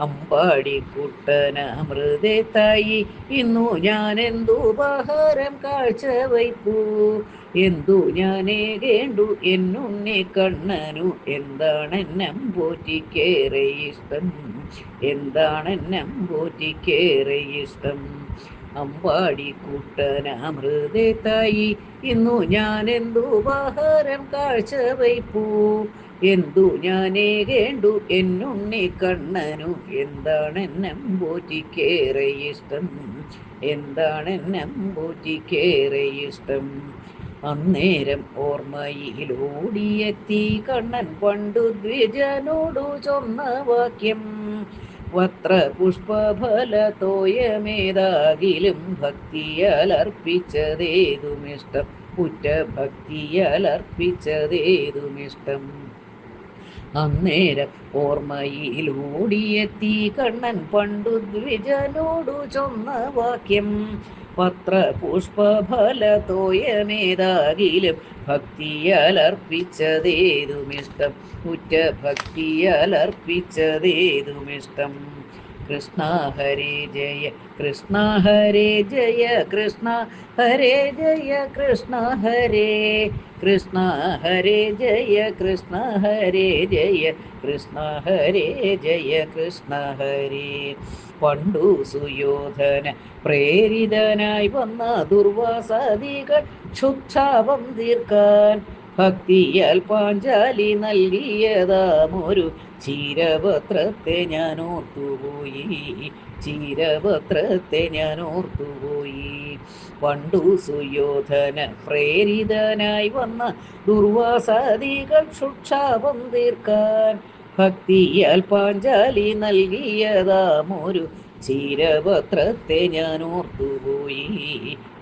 അമ്പാടിക്കുട്ടനമൃതേ തായി. ഇന്നു ഞാൻ എന്തു ഉപഹാരം കാഴ്ച വയ്പ്പു? എന്തു ഞാൻ ഏകേണ്ടു എന്നുണ്ണി കണ്ണനു എന്താണെന്നം പോറ്റിക്കേറെ ഇഷ്ടം? എന്താണെന്നം പോറ്റിക്കേറെ ഇഷ്ടം? അമ്പാടി കുട്ടനമൃതേ തായി. ഇന്നു ഞാൻ എന്തു ഉപഹാരം കാഴ്ച വയ്പ്പു? എന്തു ഞാനേകേണ്ടു എന്നുണ്ണി കണ്ണനു? എന്താണെന്നം പോറ്റിക്കേറെ ഇഷ്ടം? എന്താണെന്നം പോറ്റിക്കേറെ ഇഷ്ടം? അന്നേരം ഓർമ്മയിലോടിയെത്തി കണ്ണൻ പണ്ടു ദ്വിജനോടു ചൊന്ന വാക്യം വത്ര പുഷ്പഫല തോയമേതാകിലും ഭക്തിയാൽ അർപ്പിച്ചതേതുമിഷ്ടം? ഉറ്റ ഭക്തിയാൽ അർപ്പിച്ചതേതുമിഷ്ടം? അന്നേരം ഓർമ്മയിലോടിയെത്തി കണ്ണൻ പണ്ടു ദ്വിജനോടു ചൊന്ന വാക്യം പത്ര പുഷ്പഫല തോയമേതാകിലും ഭക്തിയാൽ അർപ്പിച്ചതേതുമിഷ്ടം ഉറ്റ ഭക്തിയാൽ അർപ്പിച്ചതേതുമിഷ്ടം കൃഷ്ണ ഹരേ ജയ കൃഷ്ണ ഹരേ ജയ കൃഷ്ണ ഹരേ ജയ കൃഷ്ണ ഹരേ കൃഷ്ണ ഹരേ ജയ കൃഷ്ണ ഹരേ ജയ കൃഷ്ണ ഹരേ ജയ കൃഷ്ണ ഹരേ. പണ്ടു സുയോധന പ്രേരിതനായി വന്ന ദുർവാസാദികൾ ക്ഷുക്ഷാപം തീർക്കാൻ ഭക്തിയാൽ പാഞ്ചാലി നൽകിയതാമൊരു ചീരപത്രത്തെ ഞാൻ ഓർത്തുപോയി ചീരപത്രത്തെ ഞാൻ ഓർത്തുപോയി പണ്ടു സുയോധന പ്രേരിതനായി വന്ന ദുർവാസാദികൾ ക്ഷുക്ഷാപം തീർക്കാൻ ഭക്തിയാൽ പാഞ്ചാലി നൽകിയതാമൊരു ചീരപത്രത്തെ ഞാൻ ഓർത്തുപോയി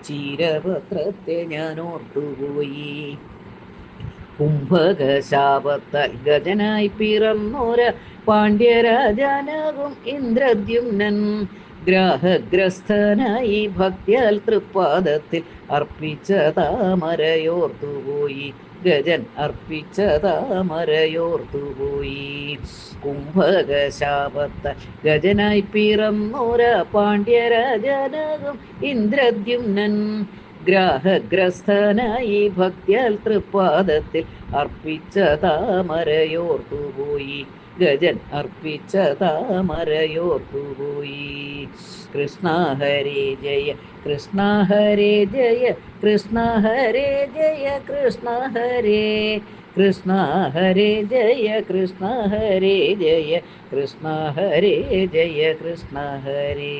ചീരപത്രത്തെ ഞാൻ ഓർത്തുപോയി കുംഭകശാപത്താൽ ഗജനായി പിറന്നോര പാണ്ഡ്യരാജാനാകും ഇന്ദ്രദ്യുമ്നൻ. ഗ്രാഹഗ്രസ്ഥനായി ഭക്തിയാൽ തൃപ്പാദത്തിൽ അർപ്പിച്ച താമരയോർത്തുപോയി ഗജൻ അർപ്പിച്ച താമരയോർത്തുപോയി കുംഭകശാപത്ത ഗജനായി പിറന്നോര പാണ്ഡ്യരാജാനാകും ഇന്ദ്രദ്യുമ്നൻ. ഗ്രാഹഗ്രസ്ഥനായി ഭക്തിയാൽ തൃപ്പാദത്തിൽ അർപ്പിച്ച താമരയോർത്തുപോയി ഗജൻ അർപ്പിച്ച താമരയോർത്തുപോയി കൃഷ്ണ ഹരേ ജയ കൃഷ്ണ ഹരേ ജയ കൃഷ്ണ ഹരേ ജയ കൃഷ്ണ ഹരേ കൃഷ്ണ ഹരേ ജയ കൃഷ്ണ ഹരേ ജയ കൃഷ്ണ ഹരേ ജയ കൃഷ്ണ ഹരേ.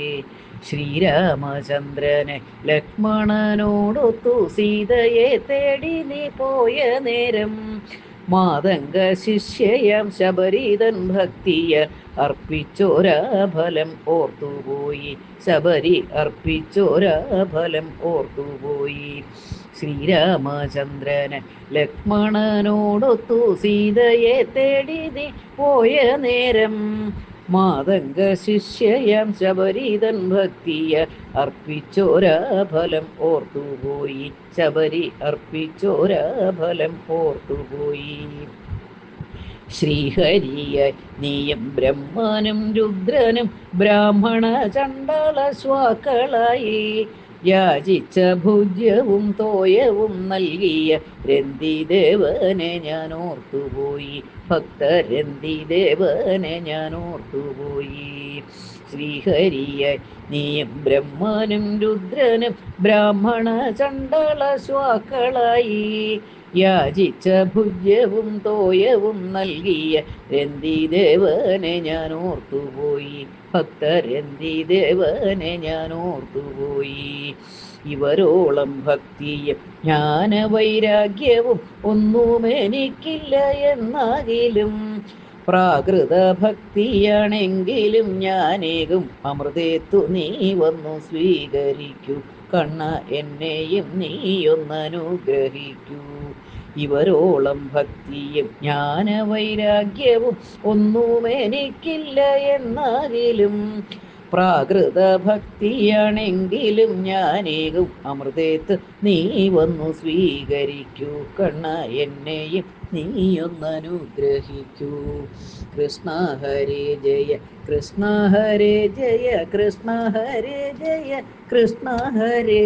ശ്രീരാമചന്ദ്രനെ ലക്ഷ്മണനോടൊത്തു സീതയെ തേടി നീ പോയ നേരം മാതംഗ ശിഷ്യയാം ശബരീതൻ ഭക്തിയ അർപ്പിച്ചോരാ ഫലം ഓർത്തുപോയി ശബരി അർപ്പിച്ചോരാ ഫലം ഓർത്തുപോയി ശ്രീരാമചന്ദ്രന് ലക്ഷ്മണനോടൊത്തു സീതയെ തേടി പോയ നേരം മാതംഗ ശിഷ്യയാം ശബരീതൻ ഭക്തിയ അർപ്പിച്ചോരാ ഫലം ഓർത്തുപോയി. ശബരി അർപ്പിച്ചോരാ ഫലം ഓർത്തുപോയി. ശ്രീഹരിയ നീയും ബ്രഹ്മനും രുദ്രനും ബ്രാഹ്മണ ചണ്ടാള ശ്വാക്കളായി യാചിച്ച ഭുജ്യവും തോയവും നൽകിയ രന്തിദേവനെ ഞാൻ ഓർത്തുപോയി. ഭക്ത രന്തിദേവനെ ഞാൻ ഓർത്തുപോയി. ശ്രീഹരിയ നീയും ബ്രഹ്മനും രുദ്രനും ബ്രാഹ്മണ ചണ്ടള ശ്വാക്കളായി. യാചിച്ച ഭുജ്യവും തോയവും നൽകിയ രന്തിദേവനെ ഞാൻ ഓർത്തുപോയി. ഭക്തരന്തിദേവനെ ഞാൻ ഓർത്തുപോയി. ഇവരോളം ഭക്തിയും ജ്ഞാനവൈരാഗ്യവും ഒന്നും എനിക്കില്ല എന്നാകിലും പ്രാകൃത ഭക്തിയാണെങ്കിലും ഞാനേകും അമൃതേത്തു നീ വന്നു സ്വീകരിക്കൂ. കണ്ണ എന്നെയും നീയൊന്നനുഗ്രഹിക്കൂ. ഇവരോളം ഭക്തിയും ജ്ഞാനവൈരാഗ്യവും ഒന്നും എനിക്കില്ല എന്നാലും പ്രാകൃത ഭക്തിയാണെങ്കിലും ഞാനേകും അമൃതേത്ത് നീ വന്നു സ്വീകരിക്കൂ കണ്ണ എന്നെയും നീയൊന്നനുഗ്രഹിക്കൂ. കൃഷ്ണ ഹരേ ജയ കൃഷ്ണ ഹരേ ജയ കൃഷ്ണ ഹരേ ജയ കൃഷ്ണ ഹരേ